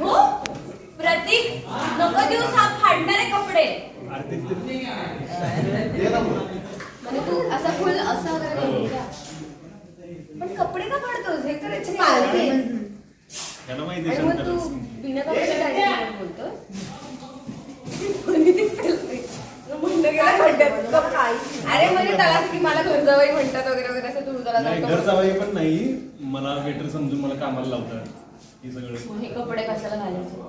हो प्रतीक नको दिवस हा फाडणारे कपडे म्हणजे तू असा फुल असा वगैरे घ्या. पण कपडे का फाडतोस हे पालथे. आवडते. त्याला माहिती आणि आहे मग तू. बिना कपड्याच्या डायरेक्ट बोलतोस कोणी ते. म्हणणं गेलं खड्ड्यात. अरे म्हणजे त्याला असं की मला घर जावई म्हणतात वगैरे वगैरे असं तू त्याला नाही. घर जावई पण नाही मला वेटर समजून मला कामाला लावतात हे सगळं हे कपडे कशाला घालायचे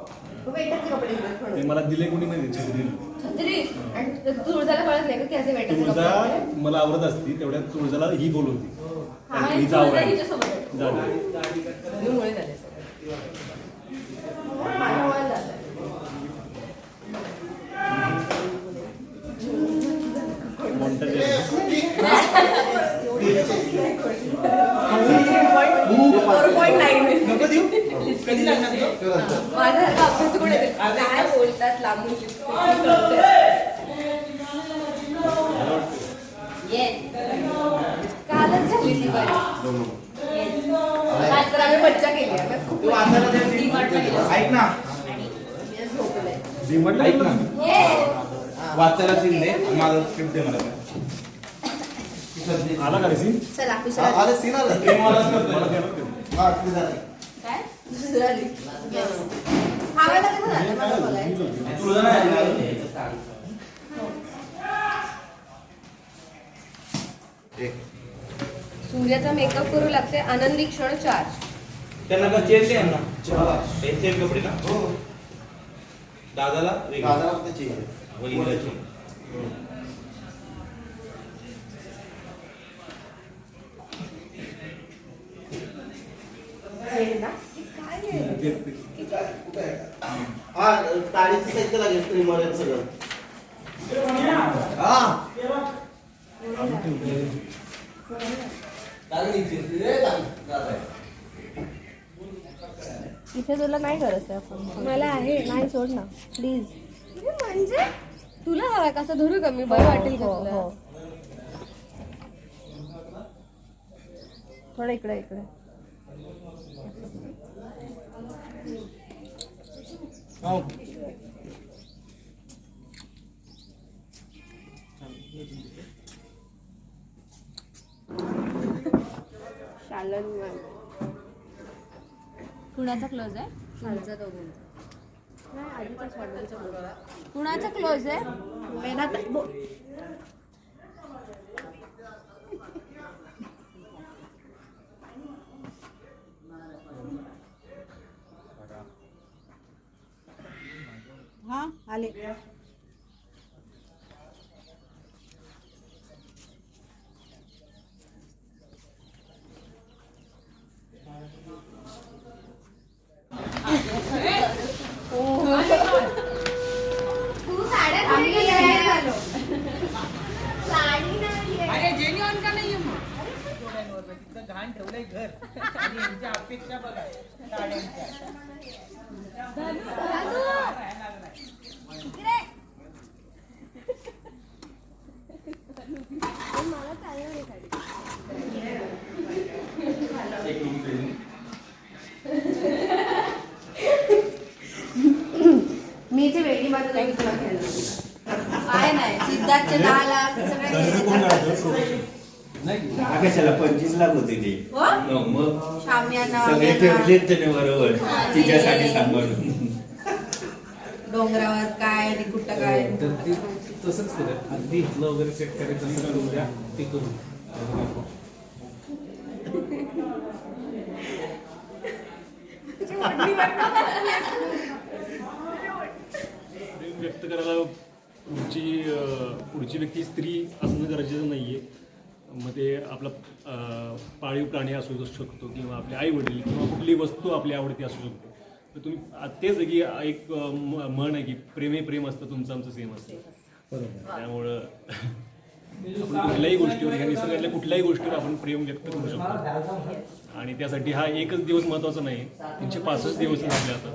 वेटरचे कपडे घेऊन ते पडू. मला दिले कोणी नाही छत्री दिलं छत्री आणि तुळजाला कळत नाही का की असे वेटाचे तुळजा कपडे मला आवडत असती तेवढ्यात तुळजाला ही बोलवती हा, कारण आणि हिचा आवड तुळजा आहे. हिच्यासोबत आहे. जाऊ. मुळे झाले सगळे. कालच झाली ती बरी आम्ही मज्जा केली खूप ऐक ना आणि ऐक ना वाचायला सीन दे माझा स्क्रिप्ट दे मला. आला का रे सीन चला आला सीन आला काय झाली हवेला कसं झालं तुला नाही एक. सूर्याचा मेकअप करू लागते आनंदी क्षण चार. त्यांना का चेंज आहे ना? चला. हे सेम कपडे ना हो. दादाला दादाला फक्त change आहे. वहिनीला ना? काय आहे? हा तारीचं साहित्य लागेल आहे सगळं. हा. इथे तुला नाही गरज आहे? मला आहे. नाही सोड ना. प्लीज म्हणजे? तुला हवाय का? असं धरू का मी? बरं वाटेल का तुला? थोडं इकडे इकडे. शालन कुणाचा क्लोज आहे? खालचा तो बोल नाही आधीचा शालनचा कुणाचा क्लोज आहे? मेहनत हा आले अरे जेनी ऑन का नाहीये मग डोळ्यांवर तिथं घाण ठेवलंय घर. आणि यांच्या अपेक्षा बघा साड्यांच्या मी जे वेडी माझं नाही तुला खेळलं काय नाही सिद्धार्थचे दहा लाख सगळे कर्ज कोण काढतं? हा कशाला पंचवीस लाख होते ते. हो? मग सगळे. ठेवलेत त्याने बरोबर. तिच्यासाठी सांभाळून. डोंगरावर काय आणि कुठं काय? तर ती तसंच अगदी इथलं वगैरे सेट करायचं करू द्या ते करू. व्यक्त करायला पुढची पुढची व्यक्ती स्त्री असणं गरजेचं नाहीये. मग ते आपला पाळीव प्राणी असू शकतो किंवा आपले आई वडील किंवा कुठली वस्तू आपली आवडती असू शकते. तर तुम्ही तेच आहे की एक म्हण आहे की प्रेमे प्रेम असतं तुमचं आमचं सेम असतं. त्यामुळं आपण कुठल्याही गोष्टीवर ह्या निसर्गातल्या कुठल्याही गोष्टीवर आपण प्रेम व्यक्त करू शकतो. आणि त्यासाठी हा एकच दिवस महत्त्वाचा नाही तीनशे पासष्ट दिवस आपल्या हातात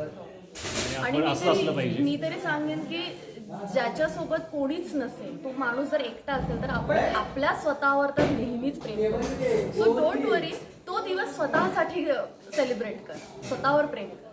आणि आपण असं असलं पाहिजे. मी तरी सांगेन की ज्याच्यासोबत कोणीच नसेल तो माणूस जर एकटा असेल तर आपण आपल्या स्वतःवर तर नेहमीच प्रेम करू. सो डोंट वरी तो दिवस स्वतःसाठी सेलिब्रेट कर. स्वतःवर प्रेम कर.